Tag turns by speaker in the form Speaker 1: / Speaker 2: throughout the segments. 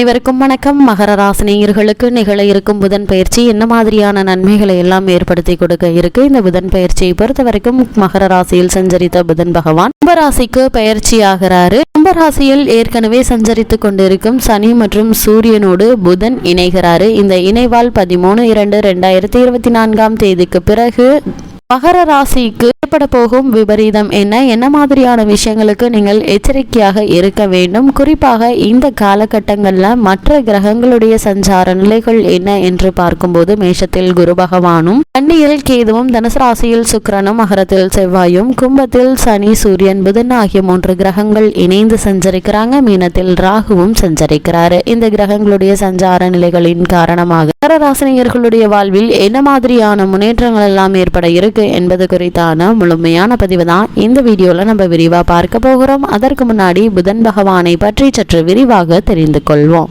Speaker 1: அனைவருக்கும் வணக்கம். மகர ராசினியர்களுக்கு நிகழ இருக்கும் புதன் பயிற்சி என்ன மாதிரியான நன்மைகளை எல்லாம் ஏற்படுத்தி கொடுக்க இருக்கு? இந்த புதன் பயிற்சியை பொறுத்த வரைக்கும் மகர ராசியில் சஞ்சரித்த புதன் பகவான் கும்பராசிக்கு பயிற்சி ஆகிறாரு. கும்பராசியில் ஏற்கனவே சஞ்சரித்து கொண்டிருக்கும் சனி மற்றும் சூரியனோடு புதன் இணைகிறாரு. இந்த இணைவால் பதிமூணு இரண்டு ரெண்டாயிரத்தி இருபத்தி நான்காம் தேதிக்கு பிறகு மகர ராசிக்கு ஏற்பட போகும் விபரீதம் என்ன? என்ன மாதிரியான விஷயங்களுக்கு நீங்கள் எச்சரிக்கையாக இருக்க வேண்டும்? குறிப்பாக இந்த காலகட்டங்களில் மற்ற கிரகங்களுடைய சஞ்சார நிலைகள் என்ன என்று பார்க்கும்போது மேஷத்தில் குரு பகவானும் கன்னியில் கேதுவும் தனுசு ராசியில் சுக்கரனும் மகரத்தில் செவ்வாயும் கும்பத்தில் சனி சூரியன் புதன் ஆகிய மூன்று கிரகங்கள் இணைந்து சஞ்சரிக்கிறாங்க. மீனத்தில் ராகுவும் சஞ்சரிக்கிறாரு. இந்த கிரகங்களுடைய சஞ்சார நிலைகளின் காரணமாக மகர ராசினியர்களுடைய வாழ்வில் என்ன மாதிரியான முன்னேற்றங்கள் எல்லாம் ஏற்பட இருக்கு? என்பது குறித்தான முழுமையான பதிவு தான் இந்த வீடியோவில் நம்ம விரிவாக பார்க்க போகிறோம். அதற்கு முன்னாடி புதன் பகவானை பற்றி சற்று விரிவாக தெரிந்து கொள்வோம்.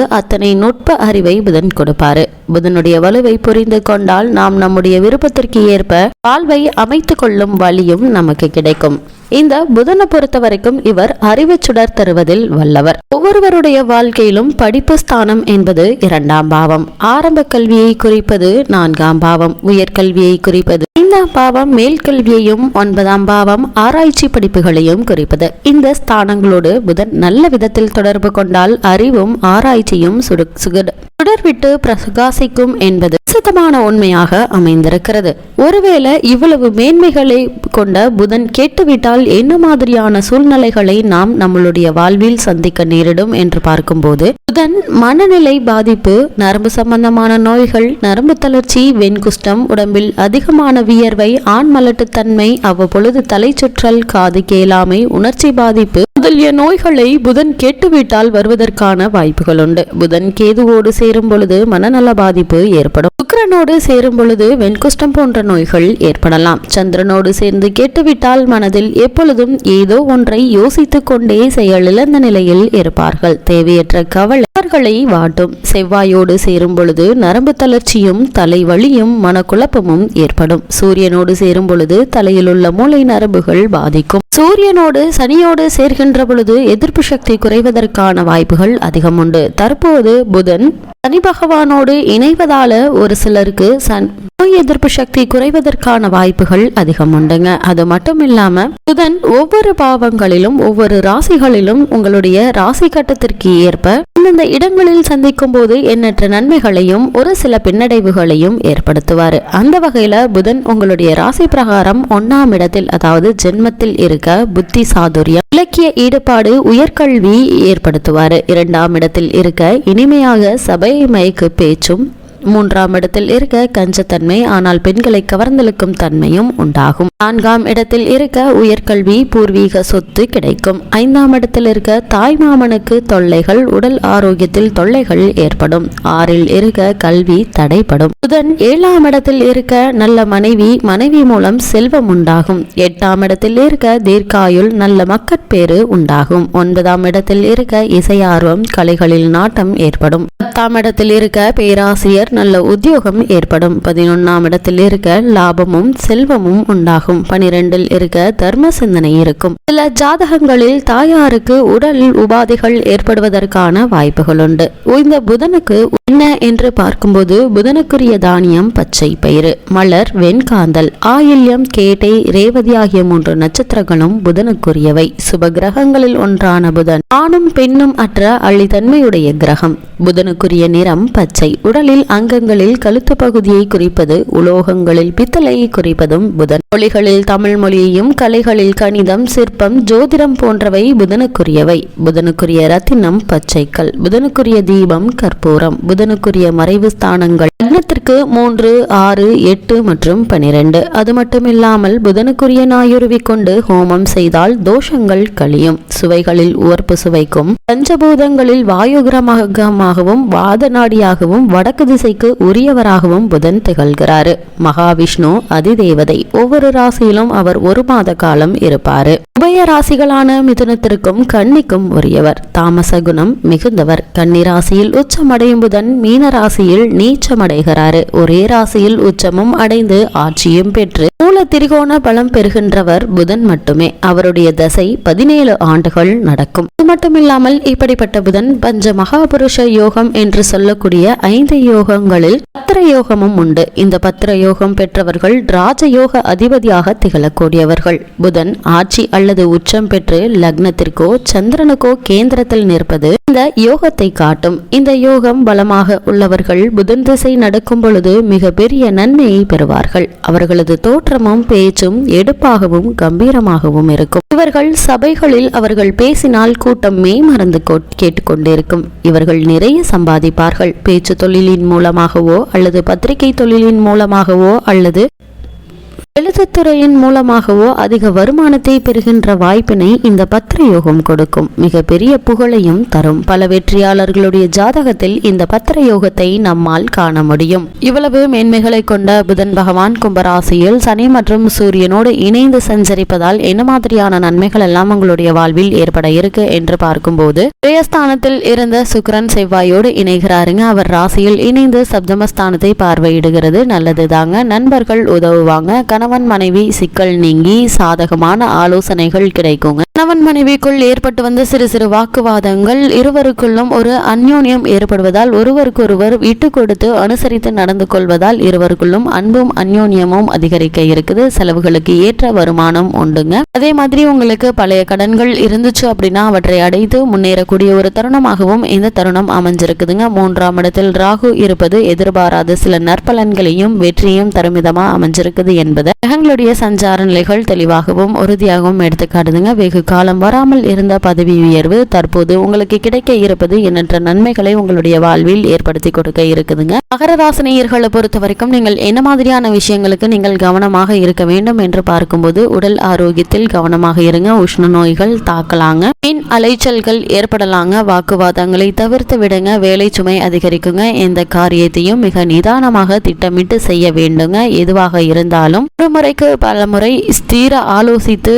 Speaker 1: அத்தனை நுட்ப அறிவை புதன் கொடுப்பாரு. புதனுடைய வலுவை புரிந்து கொண்டால் நாம் நம்முடைய விருப்பத்திற்கு ஏற்ப வாழ்வை அமைத்துக் கொள்ளும் வழியும் நமக்கு கிடைக்கும். இந்த புதனை பொறுத்த வரைக்கும் இவர் அறிவு சுடர் தருவதில் வல்லவர். ஒவ்வொருவருடைய வாழ்க்கையிலும் படிப்பு ஸ்தானம் என்பது இரண்டாம் பாவம். ஆரம்ப கல்வியை குறிப்பது நான்காம் பாவம். உயர்கல்வியை குறிப்பது ஐந்தாம் பாவம் மேல்கல்வியையும் ஒன்பதாம் பாவம் ஆராய்ச்சி படிப்புகளையும் குறிப்பது. இந்த ஸ்தானங்களோடு புதன் நல்ல விதத்தில் தொடர்பு கொண்டால் அறிவும் ஆராய்ச்சியும் சுடு சுகடு தொடர்விட்டு பிரகாசிக்கும் என்பது சுத்தமான உண்மையாக அமைந்திருக்கிறது. ஒருவேளை இவ்வளவு மேன்மைகளை கொண்ட புதன் கேட்டுவிட்டால் என்ன மாதிரியான சூழ்நிலைகளை நாம் நம்மளுடைய வாழ்வில் சந்திக்க நேரிடும் என்று பார்க்கும்போது புதன் மனநிலை பாதிப்பு நரம்பு சம்பந்தமான நோய்கள் நரம்பு தளர்ச்சி வெண்குஷ்டம் உடம்பில் அதிகமான வியர்வை ஆண் மலட்டுத்தன்மை அவ்வப்பொழுது தலை சுற்றல் காது கேளாமை உணர்ச்சி பாதிப்பு முதலிய நோய்களை புதன் கேட்டுவிட்டால் வருவதற்கான வாய்ப்புகள் உண்டு புதன் கேதுவோடு சேரும் பொழுது மனநல பாதிப்பு ஏற்படும். சுக்கரனோடு சேரும் பொழுது வெண்குஷ்டம் போன்ற நோய்கள் ஏற்படலாம். சந்திரனோடு சேர்ந்து கேட்டுவிட்டால் மனதில் எப்பொழுதும் ஏதோ ஒன்றை யோசித்துக் கொண்டே செயலிழந்த நிலையில் இருப்பார்கள். தேவையற்ற கவலை அவர்களை வாட்டும். செவ்வாயோடு சேரும் பொழுது நரம்பு தளர்ச்சியும் தலைவலியும் மனக்குழப்பமும் ஏற்படும். சூரியனோடு சேரும் பொழுது தலையில் உள்ள மூளை நரம்புகள் பாதிக்கும். சூரியனோடு சனியோடு சேர்கின்ற பொழுது எதிர்ப்பு சக்தி குறைவதற்கான வாய்ப்புகள் அதிகம் உண்டு தற்போது புதன் சனி பகவானோடு இணைவதால ஒரு சிலருக்கு சன் நோய் எதிர்ப்பு சக்தி குறைவதற்கான வாய்ப்புகள் அதிகம் உண்டுங்க அது மட்டும் இல்லாம புதன் ஒவ்வொரு பாவங்களிலும் ஒவ்வொரு ராசிகளிலும் உங்களுடைய ராசி கட்டத்திற்கு ஏற்ப அந்தந்த இடங்களில் சந்திக்கும் போது எண்ணற்ற நன்மைகளையும் ஒரு சில பின்னடைவுகளையும் ஏற்படுத்துவார். அந்த வகையில் புதன் உங்களுடைய ராசி பிரகாரம் ஒன்னாம் இடத்தில் அதாவது ஜென்மத்தில் இருக்க புத்தி சாதுரியம் இலக்கிய ஈடுபாடு உயர்கல்வி ஏற்படுத்துவார். இரண்டாம் இடத்தில் இருக்க இனிமையாக சபை மயக்கு பேச்சும் மூன்றாம் இடத்தில் இருக்க கஞ்சத்தன்மை ஆனால் பெண்களை கவர்ந்தெழுக்கும் தன்மையும் உண்டாகும். நான்காம் இடத்தில் இருக்க உயர்கல்வி பூர்வீக சொத்து கிடைக்கும். ஐந்தாம் இடத்தில் இருக்க தாய் மாமனுக்கு தொல்லைகள் உடல் ஆரோக்கியத்தில் தொல்லைகள் ஏற்படும். ஆறில் இருக்க கல்வி தடைப்படும் புதன் ஏழாம் இடத்தில் இருக்க நல்ல மனைவி மனைவி மூலம் செல்வம் உண்டாகும். எட்டாம் இடத்தில் இருக்க தீர்க்காயுள் நல்ல மக்கட்பேறு உண்டாகும். ஒன்பதாம் இடத்தில் இருக்க இசையார்வம் கலைகளில் நாட்டம் ஏற்படும். பத்தாம் இடத்தில் இருக்க பேராசிரியர் நல்ல உத்தியோகம் ஏற்படும். பதினொன்றாம் இடத்தில் இருக்க லாபமும் செல்வமும் உண்டாகும். பனிரெண்டில் இருக்க தர்ம சிந்தனை இருக்கும். சில ஜாதகங்களில் தாயாருக்கு உடல் உபாதைகள் ஏற்படுவதற்கான வாய்ப்புகள் உண்டு இந்த புதனுக்கு என்ன என்று பார்க்கும்போது புதனுக்குரிய தானியம் பச்சை பயிறு மலர் வெண்காந்தல் ஆயில்யம் கேட்டை ரேவதி ஆகிய மூன்று நட்சத்திரங்களும் புதனுக்குரியவை. சுப கிரகங்களில் ஒன்றான புதன் ஆணும் பெண்ணும் அற்ற அள்ளித்தன்மையுடைய கிரகம். புதனுக்குரிய நிறம் பச்சை உடலில் அங்கங்களில் கழுத்து பகுதியை குறிப்பது உலோகங்களில் பித்தளையை குறிப்பதும் புதன். மொழிகளில் தமிழ் மொழியையும் கலைகளில் கணிதம் சிற்பம் ஜோதிடம் போன்றவை புதனுக்குரியவை. புதனுக்குரிய ரத்தினம் பச்சைக்கல் புதனுக்குரிய தீபம் கற்பூரம் புதனுக்குரிய மறைவு ஸ்தானங்கள். லக்னத்திற்கு மூன்று ஆறு எட்டு மற்றும் பனிரெண்டு. அது மட்டுமில்லாமல் புதனுக்குரிய நாயுருவி கொண்டு ஹோமம் செய்தால் தோஷங்கள் கழியும். சுவைகளில் உவர்ப்பு சுவைக்கும். பஞ்சபூதங்களில் வாயுகிரமாகவும் வாத நாடியாகவும் வடக்கு திசை திசைக்கு உரியவராகவும் புதன் திகழ்கிறார். மகாவிஷ்ணு அதிதேவதை ஒவ்வொரு ராசியிலும் அவர் ஒரு மாத காலம் இருப்பார். உபய ராசிகளான மிதுனத்திற்கும் கன்னிக்கும் உரியவர். தாமச குணம் மிகுந்தவர். கன்னி ராசியில் உச்சமடையும் புதன் மீன ராசியில் நீச்சமடைகிறார். ஒரே ராசியில் உச்சமும் அடைந்து ஆட்சியும் பெற்று மூல திரிகோண பலம் பெறுகின்றவர் புதன் மட்டுமே. அவருடைய தசை பதினேழு ஆண்டுகள் நடக்கும். அது மட்டுமில்லாமல் இப்படிப்பட்ட புதன் பஞ்ச மகாபுருஷ யோகம் என்று சொல்லக்கூடிய ஐந்து யோகம் பத்திர யோகமும் உண்டு. இந்த பத்திர யோகம் பெற்றவர்கள் ராஜயோக அதிபதியாக திகழக்கூடியவர்கள். புதன் ஆட்சி அல்லது உச்சம் பெற்று லக்னத்திற்கோ சந்திரனுக்கோ கேந்திரத்தில் நிற்பது இந்த யோகத்தை காட்டும். இந்த யோகம் பலமாக உள்ளவர்கள் புதன் திசை நடக்கும் பொழுது மிக பெரிய நன்மையை பெறுவார்கள். அவர்களது தோற்றமும் பேச்சும் எடுப்பாகவும் கம்பீரமாகவும் இருக்கும். இவர்கள் சபைகளில் அவர்கள் பேசினால் கூட்டம் மெய்மறந்து கோ- கேட்டுக்கொண்டிருக்கும். இவர்கள் நிறைய சம்பாதிப்பார்கள். பேச்சு தொழிலின் மூலமாகவோ அல்லது பத்திரிகை தொழிலின் மூலமாகவோ அல்லது எழுத்துத்துறையின் மூலமாகவோ அதிக வருமானத்தை பெறுகின்ற வாய்ப்பினை இந்த பத்திர யோகம் கொடுக்கும். மிக பெரிய புகழையும் தரும். பல வெற்றியாளர்களுடைய ஜாதகத்தில் இந்த பத்திர யோகத்தை நம்மால் காண முடியும். இவ்வளவு மேன்மைகளை கொண்ட புதன் பகவான் கும்பராசியில் சனி மற்றும் சூரியனோடு இணைந்து சஞ்சரிப்பதால் என்ன மாதிரியான நன்மைகள் எல்லாம் உங்களுடைய வாழ்வில் ஏற்பட இருக்கு என்று பார்க்கும்போது பிரயஸ்தானத்தில் இருந்த சுக்ரன் செவ்வாயோடு இணைகிறாருங்க. அவர் ராசியில் இணைந்து சப்தமஸ்தானத்தை பார்வையிடுகிறது. நல்லது தாங்க நண்பர்கள் உதவுவாங்க. கணவன் மனைவி சிக்கல் நீங்கி சாதகமான ஆலோசனைகள் கிடைக்குங்க. கணவன் மனைவிக்குள் ஏற்பட்டு வந்த சிறு சிறு வாக்குவாதங்கள் இருவருக்குள்ளும் ஒரு அந்யோன்யம் ஏற்படுவதால் ஒருவருக்கொருவர் விட்டு கொடுத்து அனுசரித்து நடந்து கொள்வதால் இருவருக்குள்ளும் அன்பும் அந்யோன்யமும் அதிகரிக்க இருக்குது. செலவுகளுக்கு ஏற்ற வருமானம் உண்டுங்க. அதே மாதிரி உங்களுக்கு பழைய கடன்கள் இருந்துச்சு அப்படின்னா அவற்றை அடைத்து முன்னேறக்கூடிய ஒரு தருணமாகவும் இந்த தருணம் அமைஞ்சிருக்குதுங்க. மூன்றாம் இடத்தில் ராகு இருப்பது எதிர்பாராத சில நற்பலன்களையும் வெற்றியும் தரும் விதமாக அமைஞ்சிருக்குது என்பதை கிரகங்களுடைய சஞ்சார நிலைகள் தெளிவாகவும் உறுதியாகவும் எடுத்துக்காட்டுதுங்க. வெகு காலம் வராமல் இருந்த பதவி உயர்வு தற்போது உங்களுக்கு கிடைக்க இருப்பது எண்ணற்ற நன்மைகளை உங்களுடைய வாழ்வில் ஏற்படுத்தி கொடுக்க இருக்குதுங்க. மகர பொறுத்த வரைக்கும் நீங்கள் என்ன மாதிரியான விஷயங்களுக்கு நீங்கள் கவனமாக இருக்க வேண்டும் என்று பார்க்கும்போது உடல் ஆரோக்கியத்தில் கவனமாக இருங்க. உஷ்ண நோய்கள் தாக்கலாங்க. மின் அலைச்சல்கள் ஏற்படலாங்க. வாக்குவாதங்களை தவிர்த்து விடுங்க. வேலை சுமை அதிகரிக்குங்க. எந்த காரியத்தையும் மிக நிதானமாக திட்டமிட்டு செய்ய வேண்டுங்க. எதுவாக இருந்தாலும் ஒரு முறைக்கு பல முறை ஸ்தீர ஆலோசித்து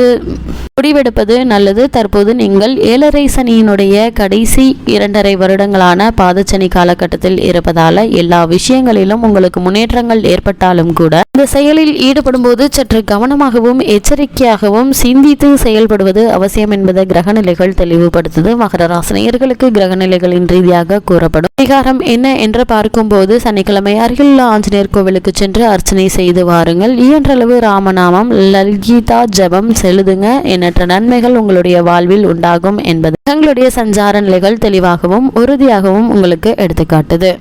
Speaker 1: முடிவெடுப்பது நல்லது. தற்போது நீங்கள் ஏழரை சனியினுடைய கடைசி இரண்டரை வருடங்களான பாதச்சனி காலகட்டத்தில் இருப்பதால எல்லா விஷயங்களிலும் உங்களுக்கு முன்னேற்றங்கள் ஏற்பட்டாலும் கூட இந்த செயலில் ஈடுபடும் போது சற்று கவனமாகவும் எச்சரிக்கையாகவும் சிந்தித்து செயல்படுவது அவசியம் என்பதை கிரகநிலைகள் தெளிவுபடுத்துது. மகர ராசினியர்களுக்கு கிரகநிலைகளின் ரீதியாக கூறப்படும் அதிகாரம் என்ன என்று பார்க்கும்போது சனிக்கிழமை அருகிலுள்ள ஆஞ்சநேயர் கோவிலுக்கு சென்று அர்ச்சனை செய்து வாருங்கள். இயன்றளவு ராமநாமம் லல்கீதா ஜபம் செலுதுங்க எண்ணற்ற நன்மைகள் உங்களுடைய வாழ்வில் உண்டாகும் என்பது. தங்களுடைய சஞ்சார நிலைகள் தெளிவாகவும் உறுதியாகவும் உங்களுக்கு எடுத்துக்காட்டுது.